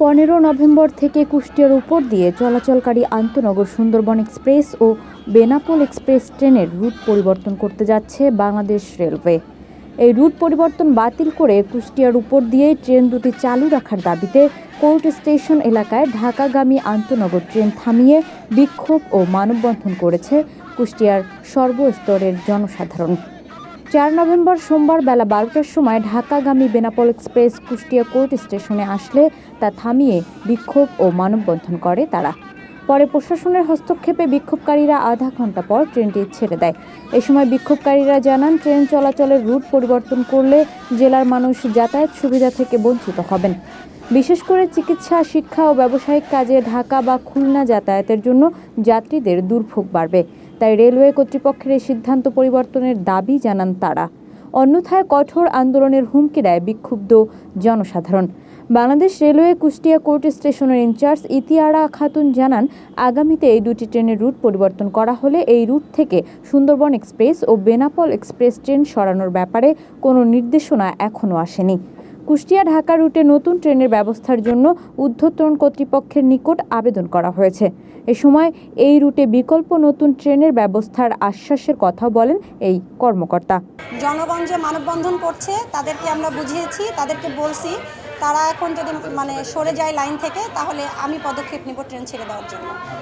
পনেরো নভেম্বর থেকে কুষ্টিয়ার উপর দিয়ে চলাচলকারী আন্তনগর সুন্দরবন এক্সপ্রেস ও বেনাপোল এক্সপ্রেস ট্রেনের রুট পরিবর্তন করতে যাচ্ছে বাংলাদেশ রেলওয়ে। এই রুট পরিবর্তন বাতিল করে কুষ্টিয়ার উপর দিয়ে ট্রেন দুটি চালু রাখার দাবিতে কোর্ট স্টেশন এলাকায় ঢাকাগামী আন্তনগর ট্রেন থামিয়ে বিক্ষোভ ও মানববন্ধন করেছে কুষ্টিয়ার সর্বস্তরের জনসাধারণ। চার নভেম্বর সোমবার বেলা বারোটার সময় ঢাকাগামী বেনাপল এক্সপ্রেস কুষ্টিয়া কোর্ট স্টেশনে আসলে তা থামিয়ে বিক্ষোভ ও মানববন্ধন করে তারা। পরে প্রশাসনের হস্তক্ষেপে বিক্ষোভকারীরা আধা ঘণ্টা পর ট্রেনটি ছেড়ে দেয়। এ সময় বিক্ষোভকারীরা জানান, ট্রেন চলাচলের রুট পরিবর্তন করলে জেলার মানুষ যাতায়াত সুবিধা থেকে বঞ্চিত হবেন। বিশেষ করে চিকিৎসা, শিক্ষা ও ব্যবসায়িক কাজে ঢাকা বা খুলনা যাতায়াতের জন্য যাত্রীদের দুর্ভোগ বাড়বে। তাই রেলওয়ে কর্তৃপক্ষের এই সিদ্ধান্ত পরিবর্তনের দাবি জানান তারা। অন্যথায় কঠোর আন্দোলনের হুমকি দেয় বিক্ষুব্ধ জনসাধারণ। বাংলাদেশ রেলওয়ে কুষ্টিয়া কোর্ট স্টেশনের ইনচার্জ ইতিয়ারা খাতুন জানান, আগামীতে এই দুটি ট্রেনের রুট পরিবর্তন করা হলে এই রুট থেকে সুন্দরবন এক্সপ্রেস ও বেনাপল এক্সপ্রেস ট্রেন সরানোর ব্যাপারে কোনো নির্দেশনা এখনও আসেনি। কুষ্টিয়া ঢাকা রুটে নতুন ট্রেনের ব্যবস্থার জন্য ঊর্ধ্বতন কর্তৃপক্ষের নিকট আবেদন করা হয়েছে। এ সময় এই রুটে বিকল্প নতুন ট্রেনের ব্যবস্থার আশ্বাসের কথা বলেন এই কর্মকর্তা। জনগণ যে মানববন্ধন করছে, তাদেরকে আমরা বুঝিয়েছি, তাদেরকে বলছি, তারা এখন যদি মানে সরে যায় লাইন থেকে, তাহলে আমি পদক্ষেপ নিব ট্রেন ছেড়ে দেওয়ার জন্য।